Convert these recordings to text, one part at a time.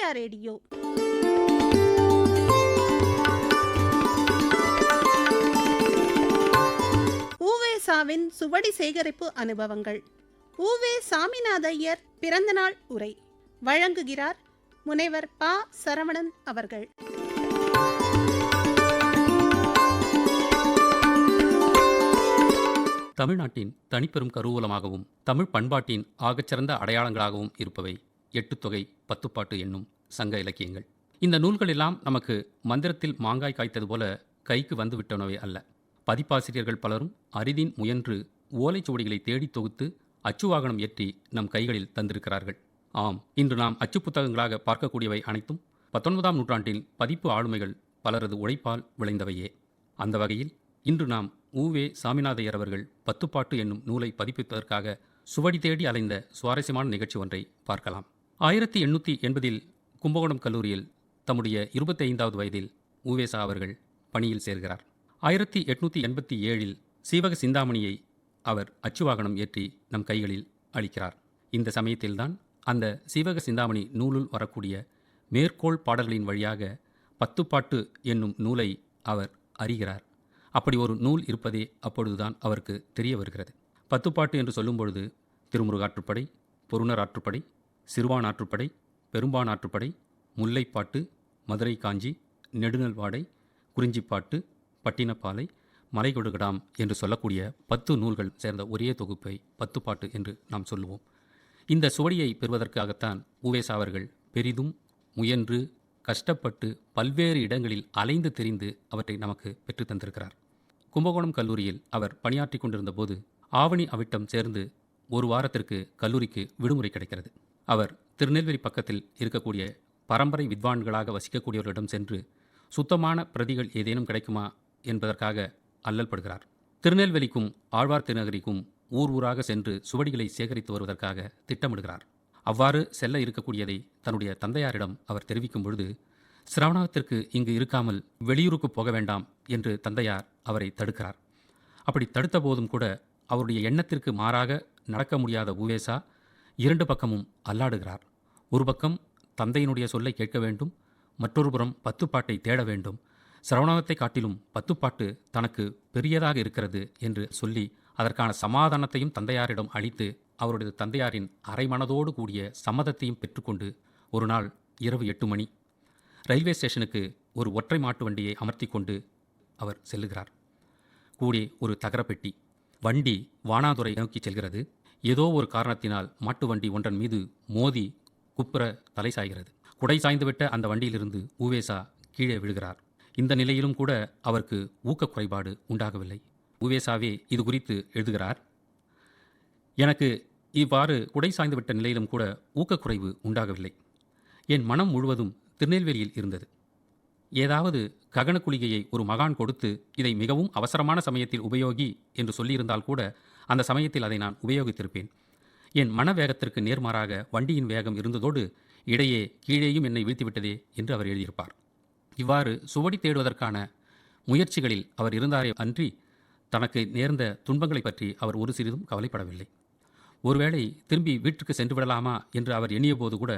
சமுதாய ரேடியோ. ஊவேசாவின் சுவடி சேகரிப்பு அனுபவங்கள். ஊவே சாமிநாத ஐயர் பிறந்தநாள் உரை. வழங்குகிறார் முனைவர் பா. சரவணன் அவர்கள். தமிழ்நாட்டின் தனிப்பெரும் கருவூலமாகவும் தமிழ் பண்பாட்டின் ஆகச்சிறந்த அடையாளங்களாகவும் இருப்பவை எட்டுத்தொகை பத்துப்பாட்டு என்னும் சங்க இலக்கியங்கள். இந்த நூல்களெல்லாம் நமக்கு மந்திரத்தில் மாங்காய் காய்த்தது போல கைக்கு வந்துவிட்டனவை அல்ல. பதிப்பாசிரியர்கள் பலரும் அரிதின் முயன்று ஓலைச்சுவடிகளை தேடி தொகுத்து அச்சு வாகனம் ஏற்றி நம் கைகளில் தந்திருக்கிறார்கள். ஆம் இன்று நாம் அச்சு புத்தகங்களாக பார்க்கக்கூடியவை அனைத்தும் பத்தொன்பதாம் நூற்றாண்டில் பதிப்பு ஆளுமைகள் பலரது உழைப்பால் விளைந்தவையே. அந்த வகையில் இன்று நாம் ஊவே சாமிநாதையர் அவர்கள் பத்துப்பாட்டு என்னும் நூலை பதிப்பிப்பதற்காக சுவடி தேடி அலைந்த சுவாரஸ்யமான நிகழ்ச்சி ஒன்றை பார்க்கலாம். ஆயிரத்தி எண்ணூற்றி எண்பதில் கும்பகோணம் கல்லூரியில் தம்முடைய இருபத்தி ஐந்தாவது வயதில் உவேசா அவர்கள் பணியில் சேர்கிறார். ஆயிரத்தி எட்நூற்றி எண்பத்தி ஏழில் சீவக சிந்தாமணியை அவர் அச்சுவாகனம் ஏற்றி நம் கைகளில் அளிக்கிறார். இந்த சமயத்தில்தான் அந்த சீவக சிந்தாமணி நூலுள் வரக்கூடிய மேற்கோள் பாடல்களின் வழியாக பத்துப்பாட்டு என்னும் நூலை அவர் அறிகிறார். அப்படி ஒரு நூல் இருப்பதே அப்பொழுதுதான் அவருக்கு தெரிய வருகிறது. பத்துப்பாட்டு என்று சொல்லும் பொழுது திருமுருகாற்றுப்படை பொருணர் ஆற்றுப்படை சிறுவான் ஆற்றுப்படை பெரும்பான் ஆற்றுப்படை முல்லைப்பாட்டு மதுரை காஞ்சி நெடுநல்வாடை குறிஞ்சிப்பாட்டு பட்டினப்பாலை மலைகொடுகடாம் என்று சொல்லக்கூடிய பத்து நூல்கள் சேர்ந்த ஒரே தொகுப்பை பத்துப்பாட்டு என்று நாம் சொல்லுவோம். இந்த சுவடியை பெறுவதற்காகத்தான் உவேசா அவர்கள் பெரிதும் முயன்று கஷ்டப்பட்டு பல்வேறு இடங்களில் அலைந்து தெரிந்து அவற்றை நமக்கு பெற்றுத்தந்திருக்கிறார் கும்பகோணம் கல்லூரியில் அவர் பணியாற்றி கொண்டிருந்த போது ஆவணி அவிட்டம் சேர்ந்து ஒரு வாரத்திற்கு கல்லூரிக்கு விடுமுறை கிடைக்கிறது. அவர் திருநெல்வேலி பக்கத்தில் இருக்கக்கூடிய பரம்பரை வித்வான்களாக வசிக்கக்கூடியவர்களிடம் சென்று சுத்தமான பிரதிகள் ஏதேனும் கிடைக்குமா? என்பதற்காக அல்லல் படுகிறார். திருநெல்வேலிக்கும் ஆழ்வார் திருநகரிக்கும் ஊர் ஊராக சென்று சுவடிகளை சேகரித்து வருவதற்காக திட்டமிடுகிறார். அவ்வாறு செல்ல இருக்கக்கூடியதை தன்னுடைய தந்தையாரிடம் அவர் தெரிவிக்கும் பொழுது சிரவணத்திற்கு இங்கு இருக்காமல் வெளியூருக்கு போக வேண்டாம் என்று தந்தையார் அவரை தடுக்கிறார். அப்படி தடுத்த போதும் கூட அவருடைய எண்ணத்திற்கு மாறாக நடக்க முடியாத உவேசா இரண்டு பக்கமும் அல்லாடுகிறார். ஒரு பக்கம் தந்தையினுடைய சொல்லை கேட்க வேண்டும் மற்றொரு புறம் பத்துப்பாட்டை தேட வேண்டும். சிரவணத்தை காட்டிலும் பத்துப்பாட்டு தனக்கு பெரியதாக இருக்கிறது என்று சொல்லி அதற்கான சமாதானத்தையும் தந்தையாரிடம் அளித்து அவருடைய தந்தையாரின் அரைமனதோடு கூடிய சம்மதத்தையும் பெற்றுக்கொண்டு ஒரு நாள் இரவு எட்டு மணி ரயில்வே ஸ்டேஷனுக்கு ஒரு ஒற்றை மாட்டு வண்டியை அமர்த்தி கொண்டு அவர் செல்லுகிறார். கூடே ஒரு தகரப்பெட்டி. வண்டி வானாதுரை நோக்கி செல்கிறது. ஏதோ ஒரு காரணத்தினால் மாட்டு வண்டி ஒன்றன் மீது மோதி குப்புற தலை சாய்கிறது. குடை சாய்ந்துவிட்ட அந்த வண்டியிலிருந்து ஊவேசா கீழே விழுகிறார். இந்த நிலையிலும் கூட அவருக்கு ஊக்க குறைபாடு உண்டாகவில்லை. உவேசாவே இது குறித்து எழுதுகிறார். எனக்கு இவ்வாறு குடை சாய்ந்துவிட்ட நிலையிலும் கூட ஊக்கக்குறைவு உண்டாகவில்லை. என் மனம் முழுவதும் திருநெல்வேலியில் இருந்தது. ஏதாவது ககன குளிகையை ஒரு மகான் கொடுத்து இதை மிகவும் அவசரமான சமயத்தில் உபயோகி என்று சொல்லியிருந்தால் கூட அந்த சமயத்தில் அதை நான் உபயோகித்திருப்பேன். என் மன வேகத்திற்கு நேர்மாறாக வண்டியின் வேகம் இருந்ததோடு இடையே கீழேயும் என்னை வீழ்த்திவிட்டதே என்று அவர் எழுதியிருப்பார். இவ்வாறு சுவடி தேடுவதற்கான முயற்சிகளில் அவர் இருந்தாரே அன்றி தனக்கு நேர்ந்த துன்பங்களை பற்றி அவர் ஒரு சிறிதும் கவலைப்படவில்லை. ஒருவேளை திரும்பி வீட்டுக்கு சென்று விடலாமா என்று அவர் எண்ணியபோது கூட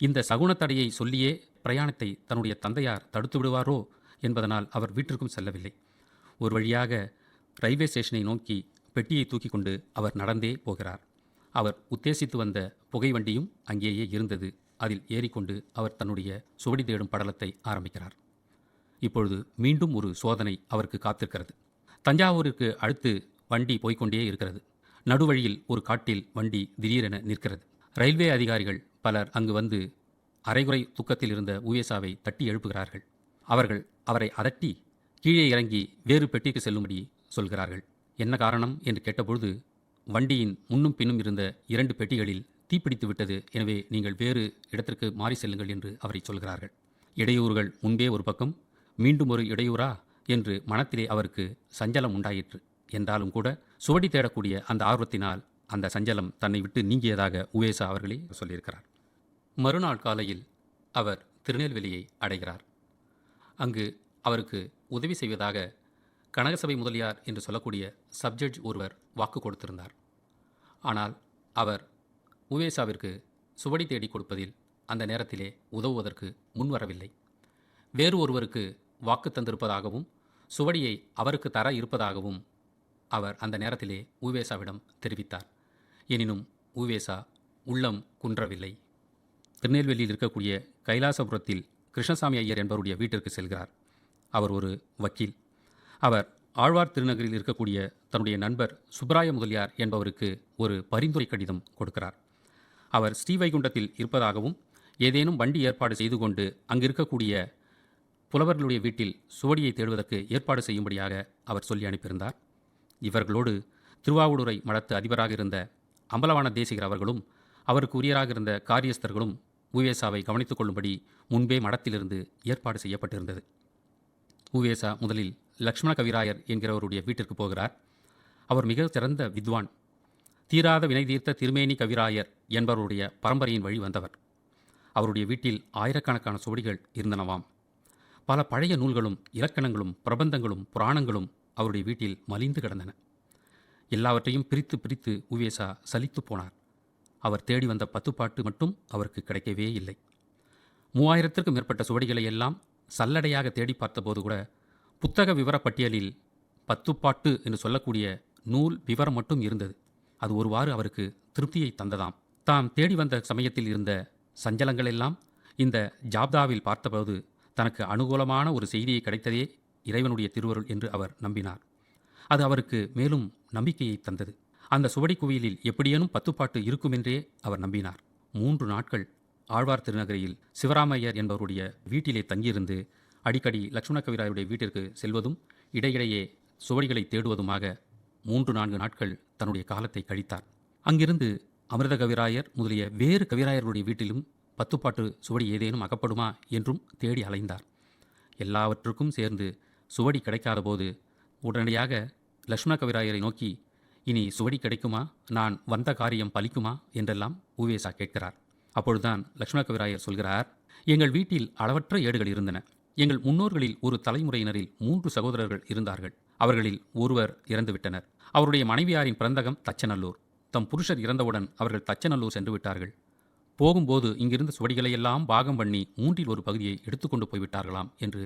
இந்த சகுனத்தடையை சொல்லியே பிரயாணத்தை தன்னுடைய தந்தையார் தடுத்து விடுவாரோ என்பதனால் அவர் வீட்டிற்கும் செல்லவில்லை. ஒரு வழியாக ரயில்வே ஸ்டேஷனை நோக்கி பெட்டியை தூக்கி கொண்டு அவர் நடந்தே போகிறார். அவர் உத்தேசித்து வந்த புகை வண்டியும் அங்கேயே இருந்தது. அதில் ஏறிக்கொண்டு அவர் தன்னுடைய சுவடி தேடும் படலத்தை ஆரம்பிக்கிறார். இப்பொழுது மீண்டும் ஒரு சோதனை அவருக்கு காத்திருக்கிறது. தஞ்சாவூருக்கு அடுத்து வண்டி போய்க்கொண்டே இருக்கிறது. நடுவழியில் ஒரு காட்டில் வண்டி திடீரென நிற்கிறது. ரயில்வே அதிகாரிகள் பலர் அங்கு வந்து அரைகுறை தூக்கத்தில் இருந்த உவேசாவை தட்டி எழுப்புகிறார்கள். அவர்கள் அவரை அதட்டி கீழே இறங்கி வேறு பெட்டிக்கு செல்லும்படி சொல்கிறார்கள். என்ன காரணம் என்று கேட்டபொழுது வண்டியின் முன்னும் பின்னும் இருந்த இரண்டு பெட்டிகளில் தீப்பிடித்து விட்டது. எனவே நீங்கள் வேறு இடத்திற்கு மாறி செல்லுங்கள் என்று அவரை சொல்கிறார்கள். இடையூறுகள் முன்பே ஒரு பக்கம் மீண்டும் ஒரு இடையூறா என்று மனத்திலே அவருக்கு சஞ்சலம் உண்டாயிற்று. என்றாலும் கூட சுவடி தேடக்கூடிய அந்த ஆர்வத்தினால் அந்த சஞ்சலம் தன்னை விட்டு நீங்கியதாக உவேசா அவர்களே சொல்லியிருக்கிறார். மறுநாள் காலையில் அவர் திருநெல்வேலியை அடைகிறார். அங்கு அவருக்கு உதவி செய்வதாக கனகசபை முதலியார் என்று சொல்லக்கூடிய சப்ஜட்ஜ் ஒருவர் வாக்கு கொடுத்திருந்தார். ஆனால் அவர் உவேசாவிற்கு சுவடி தேடி கொடுப்பதில் அந்த நேரத்திலே உதவுவதற்கு முன்வரவில்லை வேறு ஒருவருக்கு வாக்கு தந்திருப்பதாகவும் சுவடியை அவருக்கு தர இருப்பதாகவும் அவர் அந்த நேரத்திலே உவேசாவிடம் தெரிவித்தார். எனினும் உவேசா உள்ளம் குன்றவில்லை. திருநெல்வேலியில் இருக்கக்கூடிய கைலாசபுரத்தில் கிருஷ்ணசாமி ஐயர் என்பவருடைய வீட்டிற்கு செல்கிறார். அவர் ஒரு வக்கீல். அவர் ஆழ்வார் திருநகரில் இருக்கக்கூடிய தன்னுடைய நண்பர் சுப்பராய முதலியார் என்பவருக்கு ஒரு பரிந்துரை கடிதம் கொடுக்கிறார். அவர் ஸ்ரீவைகுண்டத்தில் இருப்பதாகவும் ஏதேனும் வண்டி ஏற்பாடு செய்து கொண்டு அங்கிருக்கக்கூடிய புலவர்களுடைய வீட்டில் சுவடியை தேடுவதற்கு ஏற்பாடு செய்யும்படியாக அவர் சொல்லி அனுப்பியிருந்தார். இவர்களோடு திருவாவூடுரை மடத்து அதிபராக இருந்த அம்பலவான தேசிகர் அவர்களும் அவருக்கு உரியராக இருந்த காரியஸ்தர்களும் உவேசாவை கவனித்துக் கொள்ளும்படி முன்பே மடத்திலிருந்து ஏற்பாடு செய்யப்பட்டிருந்தது. உவேசா முதலில் லக்ஷ்மண கவிராயர் என்கிறவருடைய வீட்டிற்கு போகிறார். அவர் மிக சிறந்த வித்வான். தீராத வினை தீர்த்த திருமேனி கவிராயர் என்பவருடைய பரம்பரையின் வழி வந்தவர். அவருடைய வீட்டில் ஆயிரக்கணக்கான சுவடிகள் இருந்தனவாம். பல பழைய நூல்களும் இலக்கணங்களும் பிரபந்தங்களும் புராணங்களும் அவருடைய வீட்டில் மலிந்து கிடந்தன. எல்லாவற்றையும் பிரித்து பிரித்து உவேசா சலித்து போனார். அவர் தேடி வந்த பத்துப்பாட்டு மட்டும் அவருக்கு கிடைக்கவே இல்லை. மூவாயிரத்திற்கும் மேற்பட்ட சுவடிகளை எல்லாம் சல்லடையாக தேடி பார்த்தபோது கூட புத்தக விவரப்பட்டியலில் பத்துப்பாட்டு என்று சொல்லக்கூடிய நூல் விவரம் மட்டும் இருந்தது. அது ஒருவாறு அவருக்கு திருப்தியை தந்ததாம். தாம் தேடி வந்த சமயத்தில் இருந்த சஞ்சலங்களெல்லாம் இந்த ஜாப்தாவில் பார்த்தபோது தனக்கு அனுகூலமான ஒரு செய்தியை கிடைத்ததே இறைவனுடைய திருவருள் என்று அவர் நம்பினார். அது அவருக்கு மேலும் நம்பிக்கையை தந்தது. அந்த சுவடி குவியலில் எப்படியேனும் பத்துப்பாட்டு இருக்குமென்றே அவர் நம்பினார். மூன்று நாட்கள் ஆழ்வார் திருநகரியில் சிவராமையர் என்பவருடைய வீட்டிலே தங்கியிருந்து அடிக்கடி லட்சுமண கவிராயுடைய வீட்டிற்கு செல்வதும் இடையிடையே சுவடிகளை தேடுவதுமாக மூன்று நான்கு நாட்கள் தன்னுடைய காலத்தை கழித்தார். அங்கிருந்து அமிர்த கவிராயர் முதலிய வேறு கவிராயர்களுடைய வீட்டிலும் பத்துப்பாட்டு சுவடி ஏதேனும் அகப்படுமா என்றும் தேடி அலைந்தார். எல்லாவற்றுக்கும் சேர்ந்து சுவடி கிடைக்காத போது உடனடியாக லக்ஷ்மண கவிராயரை நோக்கி இனி சுவடி கிடைக்குமா? நான் வந்த காரியம் பலிக்குமா? என்றெல்லாம் உவேசா கேட்கிறார். அப்பொழுதுதான் லக்ஷ்மண கவிராயர் சொல்கிறார் எங்கள் வீட்டில் அளவற்ற ஏடுகள் இருந்தன. எங்கள் முன்னோர்களில் ஒரு தலைமுறையினரில் மூன்று சகோதரர்கள் இருந்தார்கள். அவர்களில் ஒருவர் இறந்துவிட்டனர். அவருடைய மனைவியாரின் பிறந்தகம் தச்சநல்லூர். தம் புருஷர் இறந்தவுடன் அவர்கள் தச்சநல்லூர் சென்று விட்டார்கள் போகும்போது இங்கிருந்த சுவடிகளையெல்லாம் பாகம் பண்ணி மூன்றில் ஒரு பகுதியை எடுத்துக்கொண்டு போய்விட்டார்களாம் என்று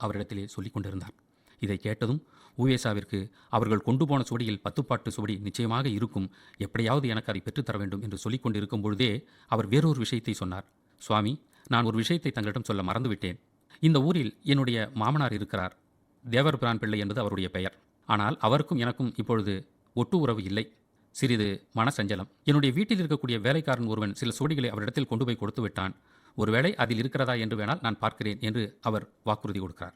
அவரிடத்திலே சொல்லிக் கொண்டிருந்தார். இதை கேட்டதும் உவேசாவிற்கு அவர்கள் கொண்டு போன சுவடியில் பத்துப்பாட்டு சுவடி நிச்சயமாக இருக்கும். எப்படியாவது எனக்கு அதை பெற்றுத்தர வேண்டும் என்று சொல்லிக் கொண்டிருக்கும் பொழுதே அவர் வேறொரு விஷயத்தை சொன்னார். சுவாமி நான் ஒரு விஷயத்தை தங்களிடம் சொல்ல மறந்துவிட்டேன். இந்த ஊரில் என்னுடைய மாமனார் இருக்கிறார். தேவர் பிரான் பிள்ளை என்பது அவருடைய பெயர். ஆனால் அவருக்கும் எனக்கும் இப்பொழுது ஒட்டு உறவு இல்லை. சிறிது மனசஞ்சலம். என்னுடைய வீட்டில் இருக்கக்கூடிய வேலைக்காரன் ஒருவன் சில சுவடிகளை அவரிடத்தில் கொண்டு போய் கொடுத்து விட்டான். ஒருவேளை அதில் இருக்கிறதா என்று வேணால் நான் பார்க்கிறேன் என்று அவர் வாக்குறுதி கொடுக்கிறார்.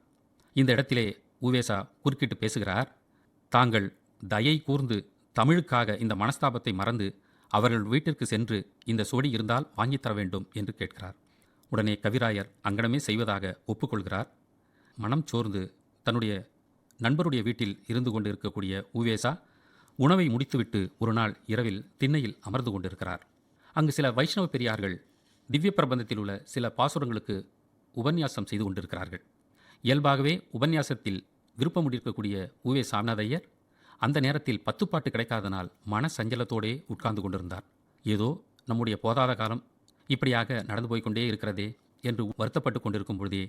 இந்த இடத்திலே உவேசா குறுக்கிட்டு பேசுகிறார். தாங்கள் தயை கூர்ந்து தமிழுக்காக இந்த மனஸ்தாபத்தை மறந்து அவர்கள் வீட்டிற்கு சென்று இந்த சுவடி இருந்தால் வாங்கித்தர வேண்டும் என்று கேட்கிறார். உடனே கவிராயர் அங்கனமே செய்வதாக ஒப்புக்கொள்கிறார். மனம் சோர்ந்து தன்னுடைய நண்பருடைய வீட்டில் இருந்து கொண்டு இருக்கக்கூடிய உவேசா உணவை முடித்துவிட்டு ஒரு நாள் இரவில் திண்ணையில் அமர்ந்து கொண்டிருக்கிறார். அங்கு சில வைஷ்ணவ பெரியார்கள் திவ்ய பிரபந்தத்தில் உள்ள சில பாசுரங்களுக்கு உபன்யாசம் செய்து கொண்டிருக்கிறார்கள். இயல்பாகவே உபன்யாசத்தில் விருப்பம் இருக்கக்கூடிய உவே சாமிநாதையர் அந்த நேரத்தில் பத்துப்பாட்டு கிடைக்காதனால் மன சஞ்சலத்தோடே உட்கார்ந்து கொண்டிருந்தார். ஏதோ நம்முடைய போதாத காலம் இப்படியாக நடந்து போய்க்கொண்டே இருக்கிறதே என்று வருத்தப்பட்டு கொண்டிருக்கும் பொழுதே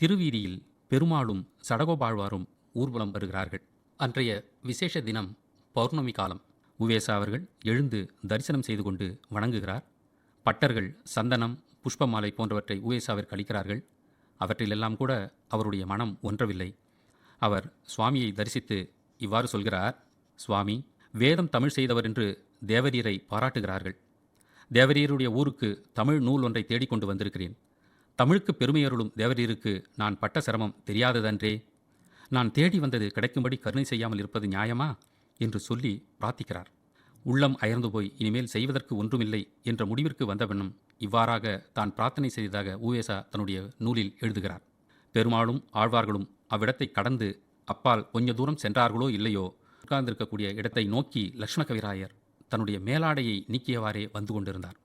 திருவீதியில் பெருமாளும் சடகோபாழ்வாரும் ஊர்வலம் வருகிறார்கள். அன்றைய விசேஷ தினம் பௌர்ணமி காலம். உவேசா அவர்கள் எழுந்து தரிசனம் செய்து கொண்டு வணங்குகிறார். பட்டர்கள் சந்தனம் புஷ்பமாலை போன்றவற்றை உவேசாவிற்கு அளிக்கிறார்கள். அவற்றிலெல்லாம் கூட அவருடைய மனம் ஒன்றவில்லை. அவர் சுவாமியை தரிசித்து இவ்வாறு சொல்கிறார் சுவாமி வேதம் தமிழ் செய்தவர் என்று தேவரீரை பாராட்டுகிறார்கள். தேவரீருடைய ஊருக்கு தமிழ் நூல் ஒன்றை தேடிக்கொண்டு வந்திருக்கிறேன். தமிழுக்கு பெருமையருளும் தேவரீருக்கு நான் பட்ட சிரமம் தெரியாததன்றே. நான் தேடி வந்தது கிடைக்கும்படி கருணை செய்யாமல் இருப்பது நியாயமா? என்று சொல்லி பிரார்த்திக்கிறார். உள்ளம் அயர்ந்து போய் இனிமேல் செய்வதற்கு ஒன்றுமில்லை என்ற முடிவிற்கு வந்தவண்ணம் இவ்வாறாக தான் பிரார்த்தனை செய்ததாக ஊவேசா தன்னுடைய நூலில் எழுதுகிறார். பெருமாளும் ஆழ்வார்களும் அவ்விடத்தை கடந்து அப்பால் கொஞ்ச தூரம் சென்றார்களோ இல்லையோ? உட்கார்ந்திருக்கக்கூடிய இடத்தை நோக்கி லக்ஷ்மண கவிராயர் தன்னுடைய மேலாடையை நீக்கியவாறே வந்து கொண்டிருந்தார்.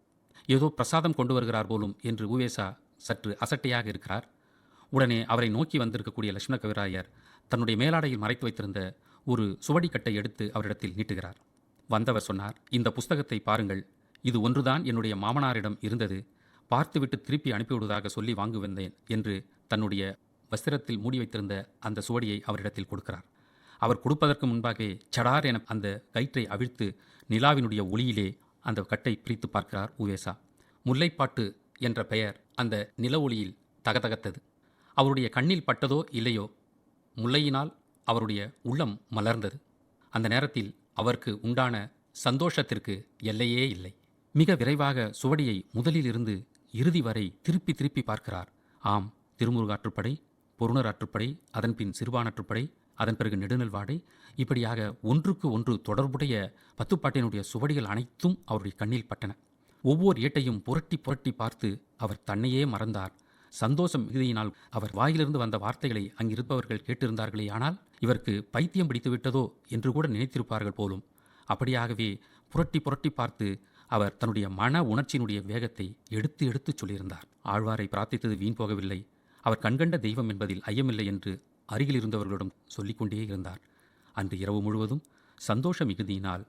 ஏதோ பிரசாதம் கொண்டு வருகிறார் போலும் என்று உவேசா சற்று அசட்டையாக இருக்கிறார். உடனே அவரை நோக்கி வந்திருக்கக்கூடிய லட்சுமண கவிராயர் தன்னுடைய மேலாடையில் மறைத்து வைத்திருந்த ஒரு சுவடிக்கட்டை எடுத்து அவரிடத்தில் நீட்டுகிறார். வந்தவர் சொன்னார் இந்த புஸ்தகத்தை பாருங்கள். இது ஒன்றுதான் என்னுடைய மாமனாரிடம் இருந்தது. பார்த்துவிட்டு திருப்பி அனுப்பிவிடுவதாக சொல்லி வாங்கி வந்தேன் என்று தன்னுடைய வஸ்திரத்தில் மூடி வைத்திருந்த அந்த சுவடியை அவரிடத்தில் கொடுக்கிறார். அவர் கொடுப்பதற்கு முன்பாகவே சடார் என அந்த கயிற்றை அவிழ்த்து நிலாவினுடைய ஒளியிலே அந்த கட்டை பிரித்து பார்க்கிறார் உவேசா. முல்லைப்பாட்டு என்ற பெயர் அந்த நில ஒளியில் தகதகத்தது. அவருடைய கண்ணில் பட்டதோ இல்லையோ முல்லையினால் அவருடைய உள்ளம் மலர்ந்தது. அந்த நேரத்தில் அவருக்கு உண்டான சந்தோஷத்திற்கு எல்லையே இல்லை. மிக விரைவாக சுவடியை முதலிலிருந்து இறுதி வரை திருப்பி திருப்பி பார்க்கிறார். ஆம் திருமுருகாற்றுப்படை பொருணர் ஆற்றுப்படை அதன்பின் சிறுபானாற்றுப்படை அதன் பிறகு நெடுநல்வாடை இப்படியாக ஒன்றுக்கு ஒன்று தொடர்புடைய பத்துப்பாட்டினுடைய சுவடிகள் அனைத்தும் அவருடைய கண்ணில் பட்டன. ஒவ்வொரு ஏட்டையும் புரட்டி புரட்டி பார்த்து அவர் தன்னையே மறந்தார். சந்தோஷம் மிகுதியினால் அவர் வாயிலிருந்து வந்த வார்த்தைகளை அங்கிருப்பவர்கள் கேட்டிருந்தார்களே ஆனால் இவருக்கு பைத்தியம் பிடித்து விட்டதோ என்று கூட நினைத்திருப்பார்கள் போலும். அப்படியாகவே புரட்டி புரட்டி பார்த்து அவர் தன்னுடைய மன உணர்ச்சியினுடைய வேகத்தை எடுத்து எடுத்து சொல்லியிருந்தார். ஆழ்வாரை பிரார்த்தித்தது வீண் போகவில்லை. அவர் கண்கண்ட தெய்வம் என்பதில் ஐயமில்லை என்று அருகில் இருந்தவர்களிடம் சொல்லிக்கொண்டே இருந்தார். அன்று இரவு முழுவதும் சந்தோஷ மிகுதியினால்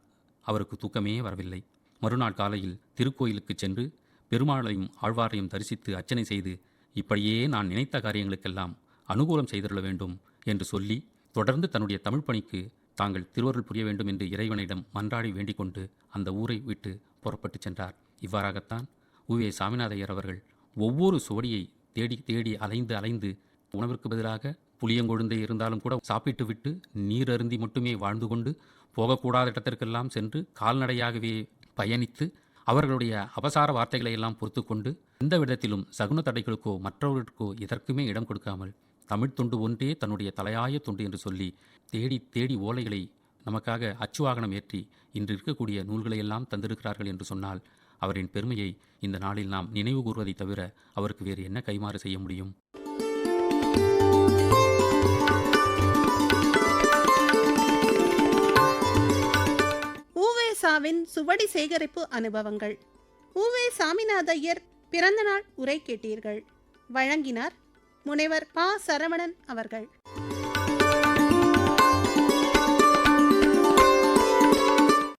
அவருக்கு தூக்கமே வரவில்லை. மறுநாள் காலையில் திருக்கோயிலுக்கு சென்று பெருமாளையும் ஆழ்வாரையும் தரிசித்து அர்ச்சனை செய்து இப்படியே நான் நினைத்த காரியங்களுக்கெல்லாம் அனுகூலம் செய்திருள வேண்டும் என்று சொல்லி தொடர்ந்து தன்னுடைய தமிழ் பணிக்கு தாங்கள் திருவருள் புரிய வேண்டும் என்று இறைவனிடம் மன்றாடி வேண்டிக் கொண்டு அந்த ஊரை விட்டு புறப்பட்டு சென்றார். இவ்வாறாகத்தான் உவே சாமிநாதையர் அவர்கள் ஒவ்வொரு சுவடியை தேடி தேடி அலைந்து அலைந்து உணவிற்கு பதிலாக புளியங்கொழுந்தை இருந்தாலும் கூட சாப்பிட்டு விட்டு நீர் அருந்தி மட்டுமே வாழ்ந்து கொண்டு போகக்கூடாத இடத்திற்கெல்லாம் சென்று கால்நடையாகவே பயணித்து அவர்களுடைய அபசார வார்த்தைகளை எல்லாம் பொறுத்து கொண்டு எந்த விதத்திலும் சகுன தடைகளுக்கோ மற்றவர்களுக்கோ எதற்குமே இடம் கொடுக்காமல் தமிழ் தொண்டு ஒன்றே தன்னுடைய தலையாய தொண்டு என்று சொல்லி தேடி தேடி ஓலைகளை நமக்காக அச்சுவாகனம் ஏற்றி இன்று இருக்கக்கூடிய நூல்களை எல்லாம் தந்திருக்கிறார்கள் என்று சொன்னால் அவரின் பெருமையை இந்த நாளில் நாம் நினைவு கூறுவதை தவிர அவருக்கு வேறு என்ன கைமாறு செய்ய முடியும்? ஊவேசாவின் சுவடி சேகரிப்பு அனுபவங்கள். ஊவே சாமிநாதையர் பிறந்தநாள் உரை கேட்டீர்கள் வழங்கினார் முனைவர் பா. சரவணன் அவர்கள்.